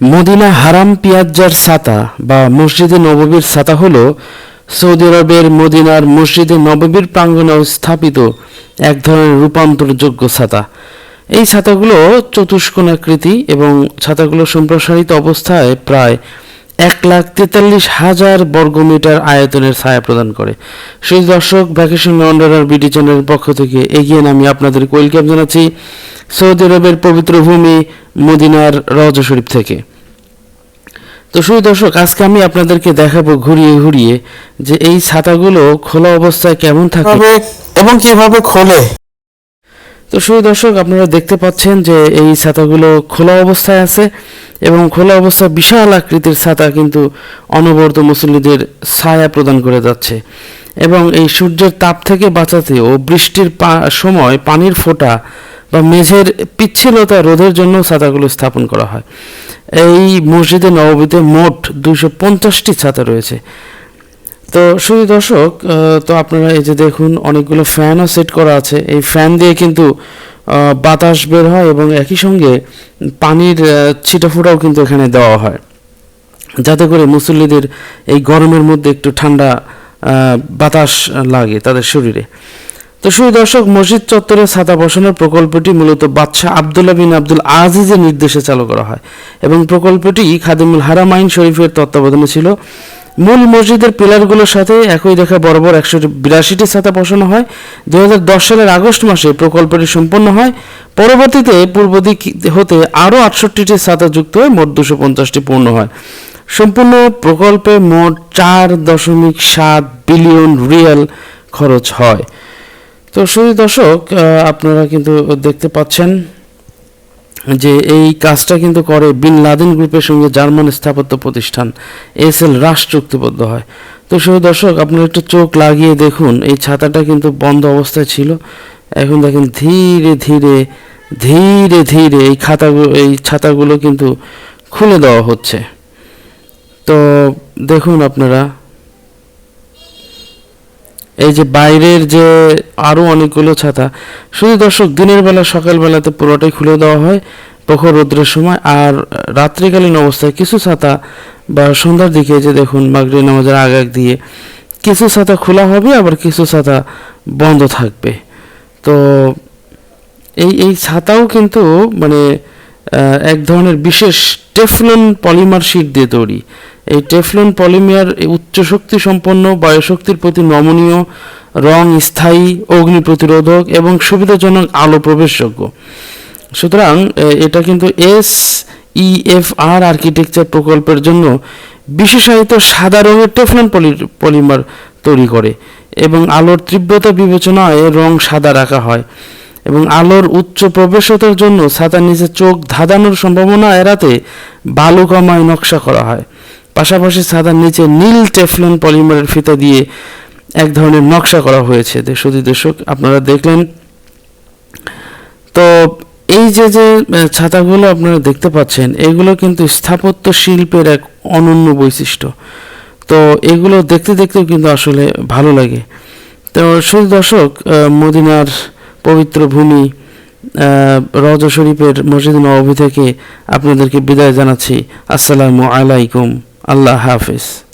Medina হারাম পিয়াজ্জার ছাতা বা মসজিদে নববীর ছাতা হল সৌদি আরবের মদিনার মসজিদে নববীর প্রাঙ্গণে স্থাপিত এক ধরনের রূপান্তরযোগ্য ছাতা। এই ছাতাগুলো চতুষ্কোণাকৃতি এবং ছাতাগুলো সম্প্রসারিত অবস্থায় প্রায় এক লাখ তেতাল্লিশ হাজার বর্গমিটার আয়তনের ছায়া প্রদান করে। সেই দর্শক ভ্যাকেশন লন্ডনার বিডি চ্যানেলের পক্ষ থেকে এগিয়ে আমি আপনাদের ওয়েলকাম জানাচ্ছি সৌদি আরবের পবিত্র ভূমি মদিনার রজ শরীফ থেকে। তো শুধু দর্শক, আজকে আমি আপনাদেরকে দেখাবো ঘুরিয়ে ঘুরিয়ে যে এই ছাতাগুলো খোলা অবস্থায় কেমন থাকে এবং কীভাবে খোলে। তো শুধু দর্শক, আপনারা দেখতে পাচ্ছেন যে এই ছাতাগুলো খোলা অবস্থায় আছে এবং খোলা অবস্থায় বিশাল আকৃতির ছাতা কিন্তু অনবরত মুসল্লিদের ছায়া প্রদান করে যাচ্ছে। এবং এই সূর্যের তাপ থেকে বাঁচাতে ও বৃষ্টির সময় পানির ফোঁটা বা মেঝের পিচ্ছিলতা রোধের জন্য ছাতাগুলো স্থাপন করা হয়। এই মসজিদে নববীতে মোট দুইশো পঞ্চাশটি ছাতা রয়েছে। তো শুধু দর্শক তো আপনারা এই যে দেখুন, অনেকগুলো ফ্যানও সেট করা আছে। এই ফ্যান দিয়ে কিন্তু বাতাস বের হয় এবং একই সঙ্গে পানির ছিটাফোঁটাও কিন্তু এখানে দেওয়া হয়। যাতে করে মুসল্লিদের এই গরমের মধ্যে একটু ঠান্ডা বাতাস লাগে তাদের শরীরে। তো শুধু দর্শক, মসজিদ চত্বরে ছাতা বসানোর প্রকল্পটি মূলত বাদশাহ আবদুল্লাহ বিন আব্দুল আজিজের নির্দেশে চালু করা হয়। এবং প্রকল্পটি খাদিমুল হারামাইন শরীফের তত্ত্বাবধানে ছিল। মূল মসজিদের পিলারগুলোর সাথে একই রেখা বরাবর একশো বিরাশিটি ছাতা বসানো হয়। দু হাজার দশ সালের আগস্ট মাসে প্রকল্পটি সম্পন্ন হয়। পরবর্তীতে পূর্ব দিক হতে আরও আটষট্টিটি ছাতা যুক্ত হয়ে মোট দুশো পঞ্চাশটি পূর্ণ হয়। সম্পূর্ণ প্রকল্পে মোট চার দশমিক সাত বিলিয়ন রিয়াল খরচ হয়। তো শুধু দর্শক আপনারা কিন্তু দেখতে পাচ্ছেন যে এই কাজটা কিন্তু করে বিন লাদেন গ্রুপের সঙ্গে জার্মান স্থাপত্য প্রতিষ্ঠান এস এল রাস চুক্তিবদ্ধ হয়। তো শুধু দর্শক, আপনারা একটু চোখ লাগিয়ে দেখুন, এই ছাতাটা কিন্তু বন্ধ অবস্থায় ছিল। এখন দেখেন ধীরে ধীরে ধীরে ধীরে এই খাতাগুলো এই ছাতাগুলো কিন্তু খুলে দেওয়া হচ্ছে। তো দেখুন আপনারা এই যে বাইরের যে আরও অনেকগুলো ছাতা, শুধু দর্শক, দিনের বেলা সকালবেলাতে পুরোটাই খুলে দেওয়া হয় প্রখর রৌদ্রের সময়। আর রাত্রিকালীন অবস্থায় কিছু ছাতা বা সন্ধ্যার দিকে যে দেখুন মাগরি নামাজের আগ আগ দিয়ে কিছু ছাতা খোলা হবে, আবার কিছু ছাতা বন্ধ থাকবে। তো এই এই ছাতাও কিন্তু মানে এক ধরনের বিশেষ টেফলন পলিমার শীট দিয়ে তৈরি। এই টেফলন পলিমার এই উচ্চ শক্তি সম্পন্ন বায়ুশক্তির প্রতি নমনীয়, রং স্থায়ী, অগ্নি প্রতিরোধক এবং সুবিধাজনক আলো প্রবেশযোগ্য। সুতরাং এটা কিন্তু এস ইএফআর আর্কিটেকচার প্রকল্পের জন্য বিশেষায়িত সাদা রঙের টেফলন পলি, পলিমার তৈরি করে এবং আলোর তীব্রতা বিবেচনায় রং সাদা রাখা হয় এবং আলোর উচ্চ প্রবেশতার জন্য ছাতার নিচে চোখ ধাঁধানোর সম্ভাবনা এড়াতে বালুকামায় নকশা করা হয়। পাশাপাশি ছাতার নিচে নীল টেফলন পলিমারের ফিতা দিয়ে এক ধরনের নকশা করা হয়েছে দেশদি দর্শক, আপনারা দেখলেন। তো এই যে যে ছাতাগুলো আপনারা দেখতে পাচ্ছেন, এগুলো কিন্তু স্থাপত্য শিল্পের এক অনন্য বৈশিষ্ট্য। তো এগুলো দেখতে দেখতেও কিন্তু আসলে ভালো লাগে। তো শুধু দর্শক মদিনার পবিত্র ভূমি রজ শরীফের মসজিদ নবী থেকে আপনাদেরকে বিদায় জানাচ্ছি। আসসালামু আলাইকুম। আল্লাহ হাফিজ।